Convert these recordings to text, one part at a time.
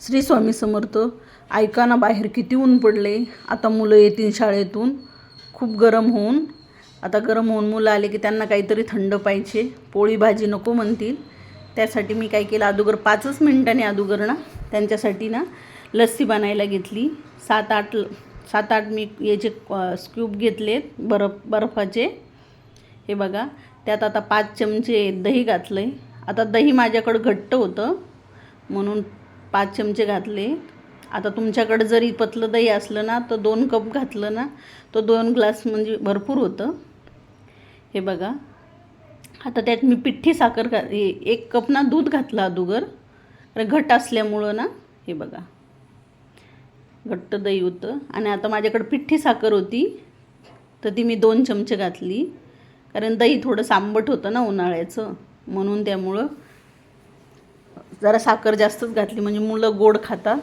श्री स्वामी समर्थ ऐका ना बाहेर किती ऊन पडले. आता मुलं येतील शाळेतून. खूप गरम होऊन. आता गरम होऊन मुलं आले की त्यांना काहीतरी थंड पाहिजे. पोळी भाजी नको म्हणतील. त्यासाठी मी काय केलं अगोदर पाचच मिनटाने अगोदर ना त्यांच्यासाठी ना लस्सी बनायला घेतली. सात आठ सात आठ मी याचे स्क्यूब घेतलेत बर्फ बर्फाचे. हे बघा त्यात आता पाच चमचे दही घातलं आहे आता दही माझ्याकडं घट्ट होतं. म्हणून पाच चमचे घातले. आता तुमच्याकडं जरी पतलं दही असलं ना तर दोन कप घातलं ना तर दोन ग्लास म्हणजे भरपूर होतं. हे बघा. आता त्यात मी पिठ्ठी साखर घा हे एक कप ना दूध घातलं अगोदर अरे घट असल्यामुळं ना हे बघा. घट्ट दही होतं. आणि आता माझ्याकडं पिठ्ठी साखर होती तर ती मी दोन चमचे घातली. कारण दही थोडं सांबट होतं ना उन्हाळ्याचं. म्हणून त्यामुळं जरा साखर जास्तच घातली म्हणजे मुलं गोड खातात.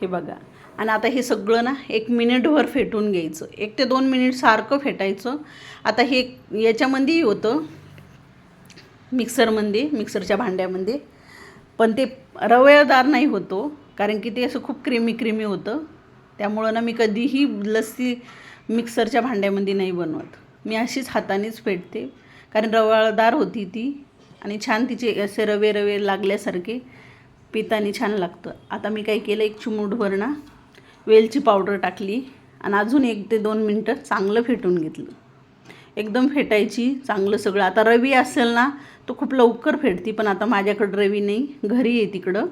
हे बघा. आणि आता हे सगळं ना एक मिनिटभर फेटून घ्यायचं. एक ते दोन मिनिट सारखं फेटायचं. आता हे याच्यामध्येही होतं. मिक्सरमध्ये मिक्सरच्या भांड्यामध्ये पण ते रवेळदार नाही होतो कारण की ते असं खूप क्रीमी क्रीमी होतं. त्यामुळं ना मी कधीही लस्सी मिक्सरच्या भांड्यामध्ये नाही बनवत. मी अशीच हातानेच फेटते. कारण रवाळदार होती ती. आणि छान तिचे असे रवे रवे लागल्यासारखे पितानी छान लागतं. आता मी काय केलं एक चिमूटभर ना वेलची पावडर टाकली आणि अजून एक ते दोन मिनटं चांगलं फेटून घेतलं. एकदम फेटायची चांगलं सगळं. आता रवी असेल ना तो खूप लवकर फेटती पण आता माझ्याकडं रवी नाही घरी आहे तिकडं.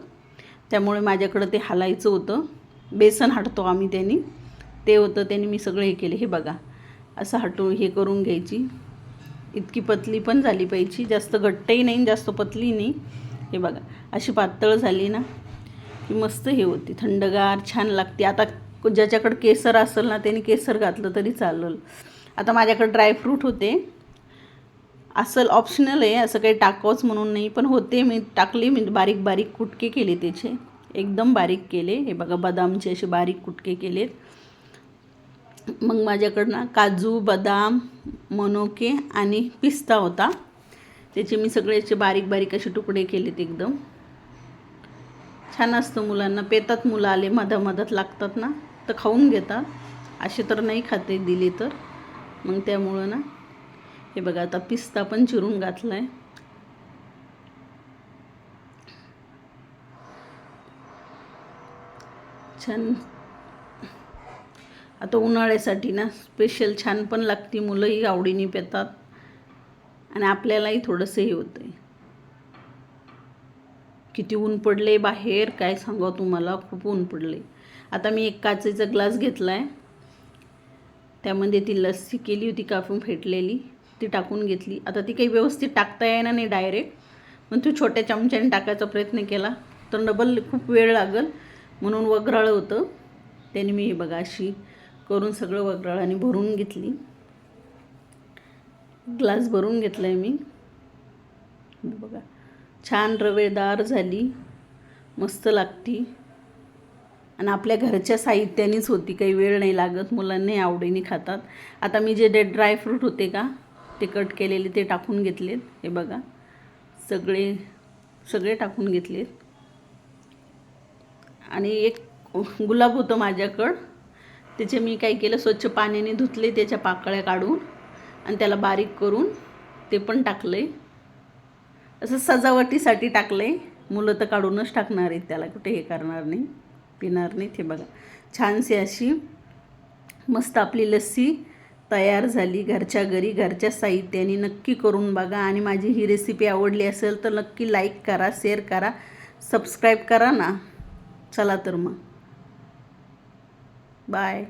त्यामुळे माझ्याकडं ते हालायचं होतं. बेसन हटतो आम्ही त्यांनी. ते होतं त्यांनी मी सगळं हे केलं. हे बघा असं हटून हे करून घ्यायची. इतकी पतली पण झाली पाहिजे जास्त घट्टही नाही जास्त पतली नाही. हे बघा अशी पातळ झाली ना की मस्त हे होती. थंडगार छान लागते. आता ज्याच्याकडं केसर असेल ना त्याने केसर घातलं तरी चालेल. आता माझ्याकडे ड्रायफ्रूट होते. असल ऑप्शनल आहे असं काही टाकावंच म्हणून नाही पण होते मी टाकले मी. बारीक बारीक कुटके केले त्याचे. एकदम बारीक केले. हे बघा बदामचे असे बारीक कुटके केलेत. मग माझ्याकडनं काजू बदाम मनोके आणि पिस्ता होता. त्याचे मी सगळ्याचे बारीक बारीक असे तुकडे केलेत एकदम. छान असतं मुलांना. पेतात मुलं आले मधामधात लागतात ना तर खाऊन घेतात. असे तर नाही खाते दिले तर. मग त्यामुळं ना हे बघा आता पिस्ता पण चिरून घातला आहे छान आता उन्हाळ्यासाठी ना स्पेशल छान पण लागते मुलंही आवडीने पेतात. आणि आपल्यालाही थोडंसं हे होतं आहे किती ऊन पडले बाहेर काय सांगा तुम्हाला? खूप ऊन पडले आता मी एक काचेचा ग्लास घेतला आहे त्यामध्ये ती लस्सी केली होती कापून फेटलेली. ती टाकून घेतली. आता ती काही व्यवस्थित टाकता येणार नाही डायरेक्ट मग तू छोट्या चमच्याने टाकायचा प्रयत्न केला. तर डबल खूप वेळ लागल. म्हणून वगराळं होतं. त्याने मी हे बघा अशी करून सगळं वगराळाने भरून घेतली. ग्लास भरून घेतला आहे मी बघा छान रवेदार झाली मस्त लागती. आणि आपल्या घरच्या साहित्यानेच होती काही वेळ नाही लागत मुलांनाही आवडीने खातात. आता मी जे डे ड्रायफ्रूट होते का ते कट केलेले ते टाकून घेतलेत. हे बघा सगळे सगळे टाकून घेतलेत. आणि एक गुलाब होतं माझ्याकडं. त्याचे मी काय केलं स्वच्छ पाण्याने धुतले त्याच्या पाकळ्या काढून आणि त्याला बारीक करून ते पण टाकलं आहे असं सजावटीसाठी टाकलं आहे मुलं तर काढूनच टाकणार आहेत त्याला कुठे हे करणार नाही पिणार नाहीत हे बघा. छानशी अशी मस्त आपली लस्सी तयार झाली. घरच्या घरी घरच्या साहित्याने नक्की करून बघा. आणि माझी ही रेसिपी आवडली असेल तर नक्की लाईक करा शेअर करा सबस्क्राईब करा ना. चला तर मग. Bye.